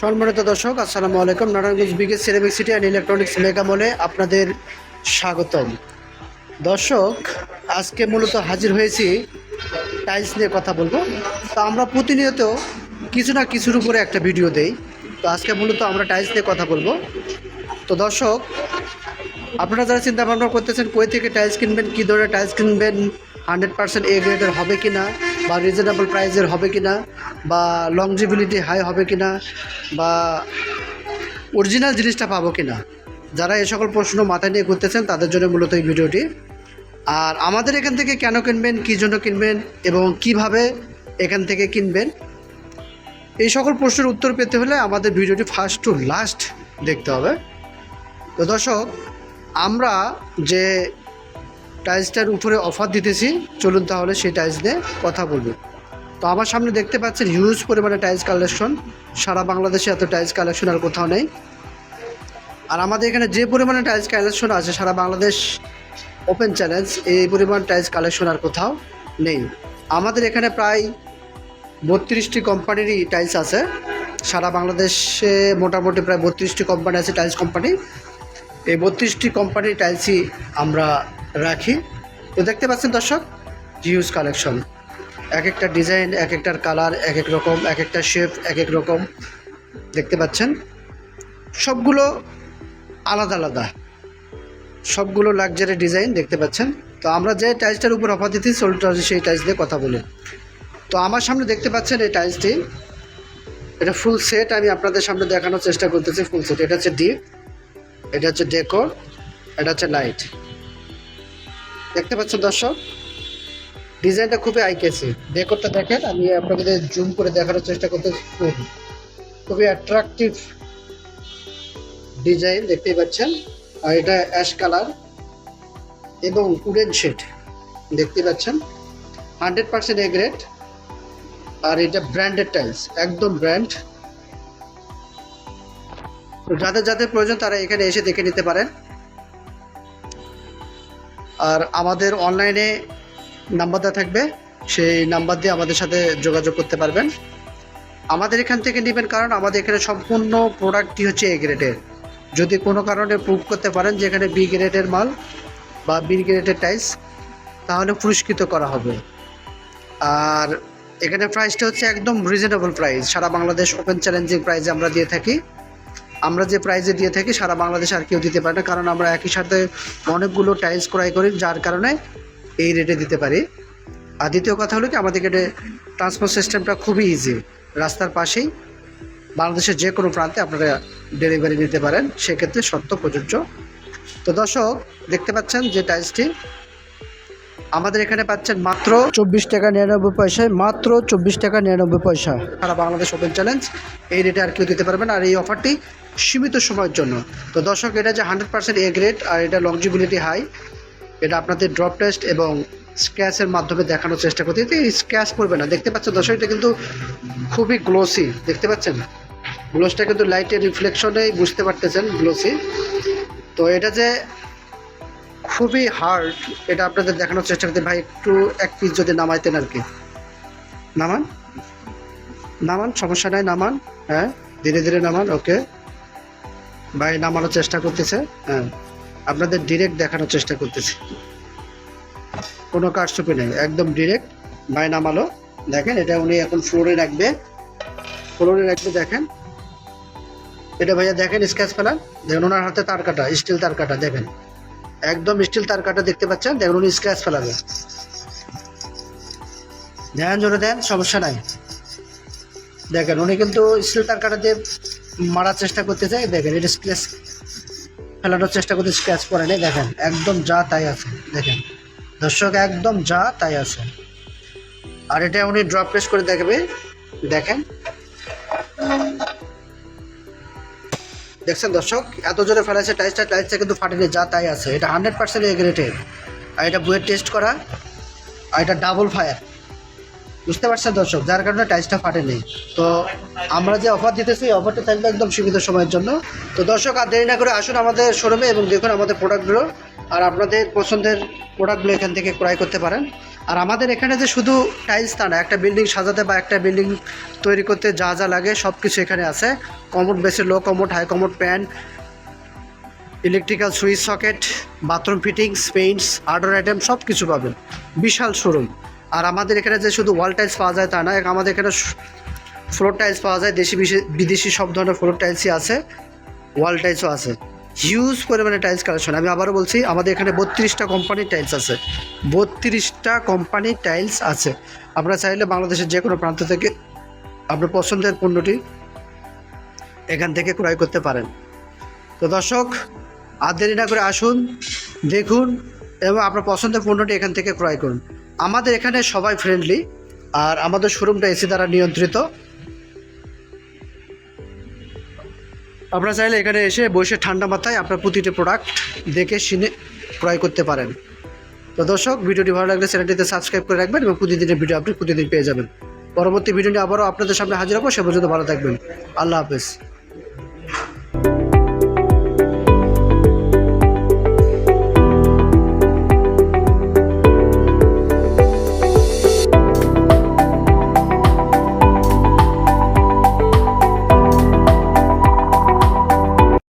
সম্মানিত দর্শক, আসসালামু আলাইকুম। Narayanganj biggest ceramic city and electronics mega মলে আপনাদের স্বাগতম। দর্শক, আজকে মূলত হাজির হয়েছি টাইলস নিয়ে কথা বলব। তো আমরা প্রতিনিয়ত কিছু না কিছুর উপরে একটা ভিডিও দেই। তো আজকে মূলত আমরা টাইলস নিয়ে কথা বলব। তো দর্শক, আপনারা যারা চিন্তা ভাবনা করতেছেন, কই থেকে টাইলস কিনবেন, কী ধরনের টাইলস কিনবেন হান্ড্রেড পার্সেন্ট এ গ্রেডের হবে কি না বা রিজনেবল প্রাইসের হবে কি না বা লংজিবিলিটি হাই হবে কি না বা অরিজিনাল জিনিসটা পাবো কি না যারা এ সকল প্রশ্ন মাথায় নিয়ে ঘুরতেছেন তাদের জন্য মূলত এই ভিডিওটি। আর আমাদের এখান থেকে কেন কিনবেন, কী জন্য কিনবেন এবং কীভাবে এখান থেকে কিনবেন, এই সকল প্রশ্নের উত্তর পেতে হলে আমাদের ভিডিওটি ফার্স্ট টু লাস্ট দেখতে হবে। তো দর্শক, আমরা যে টাইলসটার উপরে অফার দিতেছি, চলুন তাহলে সেই টাইলস নিয়ে কথা বলব। তো আমার সামনে দেখতে পাচ্ছেন হিউজ পরিমাণে টাইলস কালেকশন সারা বাংলাদেশে এত টাইলস কালেকশন আর কোথাও নেই। আর আমাদের এখানে যে পরিমাণে টাইলস কালেকশন আছে, সারা বাংলাদেশ ওপেন চ্যালেঞ্জ এই পরিমাণ টাইলস কালেকশন আর কোথাও নেই। আমাদের এখানে প্রায় বত্রিশটি কোম্পানিরই টাইলস আছে। সারা বাংলাদেশে মোটামুটি প্রায় বত্রিশটি কোম্পানি আছে, টাইলস কোম্পানি। এই বত্রিশটি কোম্পানির টাইলসই আমরা রাখি। তো দেখতে পাচ্ছেন দর্শক হিউজ কালেকশন। এক একটা ডিজাইন এক একটার কালার এক এক রকম এক একটা শেপ এক এক রকম। দেখতে পাচ্ছেন? সবগুলো আলাদা আলাদা। সবগুলো লাক্সারি ডিজাইন দেখতে পাচ্ছেন। তো আমরা যে টাইলসটার উপর অফার দিতেছি চলতে সেই টাইলস দিয়ে কথা বলি। তো আমার সামনে দেখতে পাচ্ছেন এই টাইলসটি। এটা ফুল সেট, আমি আপনাদের সামনে দেখানোর চেষ্টা করতেছি ফুল সেট। এটা হচ্ছে ডিপ, এটা হচ্ছে ডেকোর, এটা হচ্ছে লাইট। দেখতে পাচ্ছেন দর্শক? ডিজাইনটা খুবই আইকেছি ডেকোরটা দেখেন, আমি আপনাদের জুম করে দেখানোর চেষ্টা করতে খুব খুবই অ্যাট্রাকটিভ ডিজাইন দেখতেই পাচ্ছেন। আর এটা অ্যাশ কালার এবং উডেন শেড দেখতে পাচ্ছেন। হান্ড্রেড পার্সেন্ট এ আর এটা ব্র্যান্ডেড টাইলস একদম ব্র্যান্ড যাদের যাদের প্রয়োজন তারা এখানে এসে দেখে নিতে পারেন। আর আমাদের অনলাইনে নাম্বার দেওয়া থাকবে, সেই নাম্বার দিয়ে আমাদের সাথে যোগাযোগ করতে পারবেন। আমাদের এখান থেকে নেবেন কারণ আমাদের এখানে সম্পূর্ণ প্রোডাক্টটি হচ্ছে এ গ্রেডের যদি কোনো কারণে প্রুভ করতে পারেন যে এখানে বি গ্রেডের মাল বা বি গ্রেডের টাইলস তাহলে পুরস্কৃত করা হবে। আর এখানে প্রাইসটা হচ্ছে একদম রিজনেবল প্রাইস সারা বাংলাদেশ ওপেন চ্যালেঞ্জিং প্রাইসে আমরা দিয়ে থাকি। আমরা যে প্রাইজে দিয়ে থাকি, সারা বাংলাদেশে আর কেউ দিতে পারে না, কারণ আমরা একই সাথে অনেকগুলো টাইলস ক্রয় করি, যার কারণে এই রেটে দিতে পারি। আর দ্বিতীয় কথা হলো কি, আমাদের এটা ট্রান্সপোর্ট সিস্টেমটা খুবই ইজি রাস্তার পাশেই বাংলাদেশের যে কোনো প্রান্তে আপনারা ডেলিভারি নিতে পারেন, সেক্ষেত্রে সত্য প্রযোজ্য। তো দর্শক, দেখতে পাচ্ছেন যে টাইলসটি আমাদের এখানে পাচ্ছেন মাত্র চব্বিশ টাকা নিরানব্বই পয়সায় মাত্র চব্বিশ টাকা নিরানব্বই পয়সা। সারা বাংলাদেশ ওপেন চ্যালেঞ্জ এই রেটে আর কেউ দিতে পারবেন আর এই অফারটি সীমিত সময়ের জন্য। তো দর্শক এটা যে হান্ড্রেড পার্সেন্ট এ গ্রেড আর এটা লংজিবিলিটি হাই এটা আপনাদের ড্রপ টেস্ট এবং স্ক্যাচের মাধ্যমে দেখানোর চেষ্টা করতে। এই স্ক্যাচ পড়বে না। দেখতে পাচ্ছেন দর্শক এটা কিন্তু খুবই গ্লোসি দেখতে পাচ্ছেন? গ্লোসটা কিন্তু লাইটের রিফ্লেকশনেই বুঝতে পারতেছেন গ্লোসি তো এটা যে খুবই হার্ড এটা আপনাদের দেখানোর চেষ্টা করতে ভাই, একটু এক পিস যদি নামাইতেন আর কি। নামান? নামান, সমস্যা নাই, নামান। হ্যাঁ ধীরে ধীরে নামান ওকে ভাই, নামানোর চেষ্টা করতেছে হ্যাঁ। আপনাদের ডিরেক্ট দেখানোর চেষ্টা করতেছি। কোনো কারচুপি নেই, একদম ডিরেক্ট ভাই, নামালো। দেখেন, এটা উনি এখন ফ্লোরে রাখবে। ফ্লোরে রাখবে, দেখেন। এটা ভাইয়া, দেখেন স্ক্যাচ ফেলান। দেখেন, ওনার হাতে তার কাটা স্টিল তার কাটা, দেখেন। একদম স্টিল তার কাটা দেখতে পাচ্ছেন। দেখুন, উনি স্ক্র্যাচ ফেলাবে ধ্যান, জোরে দেন সমস্যা নাই। দেখেন, উনি কিন্তু স্টিল তার কাটা দিয়ে মারার চেষ্টা করতে চাই দেখেন, এটা স্ক্র্যাচ ফেলানোর চেষ্টা করতে স্ক্র্যাচ পরে নেই দেখেন, একদম যা তাই আছে। দেখেন, দর্শক, একদম যা তাই আছে। আর এটা উনি ড্রপ প্রেস করে দেখবে। দেখেন। দেখছেন দর্শক, এত জোরে ফেলাইছে টাইসটা টাইসটা কিন্তু ফাটেনি, যা তাই আছে। এটা হান্ড্রেড পার্সেন্ট এগ্রেটেড আর এটা বইয়ের টেস্ট করা, আর এটা ডাবল ফায়ার বুঝতে পারছেন দর্শক, যার কারণে টাইসটা ফাটেনি। তো আমরা যে অফার দিতেছি, এই অফারটা থাকবে একদম সীমিত সময়ের জন্য। তো দর্শক, আর দেরি না করে আসুন আমাদের শোরুমে এবং দেখুন আমাদের প্রোডাক্টগুলো আর আপনাদের পছন্দের প্রোডাক্টগুলো এখান থেকে ক্রয় করতে পারেন। আর আমাদের এখানে যে শুধু টাইলস তা না, একটা বিল্ডিং সাজাতে বা একটা বিল্ডিং তৈরি করতে যা যা লাগে সব কিছু এখানে আছে। কমোড বেসে low commode, high commode pan electrical switch socket, bathroom fittings, paints order item সব কিছু পাবেন। বিশাল শোরুম। আর আমাদের এখানে যে শুধু ওয়াল টাইলস পাওয়া যায় তা না আমাদের এখানে ফ্লোর টাইলস পাওয়া যায়, দেশি বিদেশি সব ধরনের ফ্লোর টাইলসই আছে, ওয়াল টাইলসও আছে। হিউজ পরিমাণে টাইলস কালেকশন আমি আবারও বলছি, আমাদের এখানে বত্রিশটা কোম্পানির টাইলস আছে। বত্রিশটা কোম্পানির টাইলস আছে। আপনারা চাইলে বাংলাদেশের যে কোনো প্রান্ত থেকে আপনার পছন্দের পণ্যটি এখান থেকে ক্রয় করতে পারেন। তো দর্শক, আর দেরি না করে আসুন, দেখুন এবং আপনার পছন্দের পণ্যটি এখান থেকে ক্রয় করুন। আমাদের এখানে সবাই ফ্রেন্ডলি আর আমাদের শোরুমটা এসি দ্বারা নিয়ন্ত্রিত। আপনারা চাইলে এখানে এসে বসে ঠান্ডা মাথায় আপনার প্রতিটি প্রোডাক্ট দেখে শিনে ক্রয় করতে পারেন। তো দর্শক, ভিডিওটি ভালো লাগলে চ্যানেলটিতে সাবস্ক্রাইব করে রাখবেন এবং প্রতিদিনের ভিডিও আপনি প্রতিদিন পেয়ে যাবেন। পরবর্তী ভিডিও নিয়ে আবারও আপনাদের সামনে হাজির হব, সে পর্যন্ত ভালো থাকবেন। আল্লাহ হাফেজ।